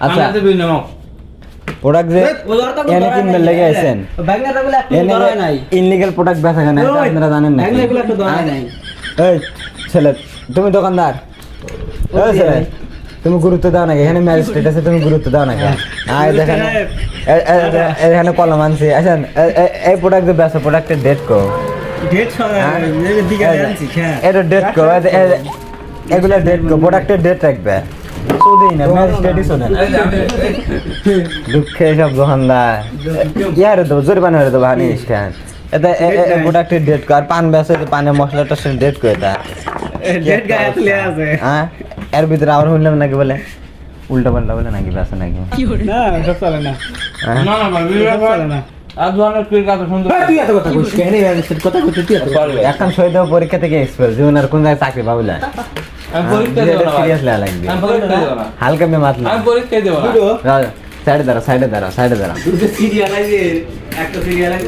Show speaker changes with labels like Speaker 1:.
Speaker 1: আচ্ছা।
Speaker 2: আমি
Speaker 1: প্রোডাক্ট যে এনে কিনবে লেগে আছেন ইনলিগাল প্রোডাক্ট বেচা কেন আপনারা জানেন না। এই ছেলে তুমি দোকানদার। এই ছেলে তুমি গুরুত্ব দাও নাকি? এখানে ম্যাজিস্ট্রেট আছে তুমি গুরুত্ব দাও আয় দেখেন। এ- এখানে কলম আনছি। আসেন এই প্রোডাক্ট যে বেচো প্রোডাক্টের ডেট কো এটা ডেট কো এগুলা ডেট কো প্রোডাক্টের ডেট রাখবে। না ম্যাজিস্ট্রেটই দুঃখে সব দোকানদার ইয়ারে দেবো জরিমানা হয়ে দেবো হানিস খান এটা প্রোডাক্টের ডেট কো আর পান বেসে পানের মশলাটা সে ডেট কো এটা হ্যাঁ এর ভিতরে আবার শুনলাম নাকি বলে উল্টা পাল্টা বলে নাকি বেসে নাকি?
Speaker 2: না না
Speaker 1: এখন সই দেবো পরীক্ষা থেকে এক্সপেল জীবন আর কোন জায়গায় চাকরি পাবলে
Speaker 2: পরীক্ষা
Speaker 1: হালকা মে মাতলা।
Speaker 2: আমি পরীক্ষা দেব না।
Speaker 1: সাইডে দাঁড়া সাইডে দাঁড়া সাইডে দাঁড়া।
Speaker 3: একটা সিরিয়াল আছে।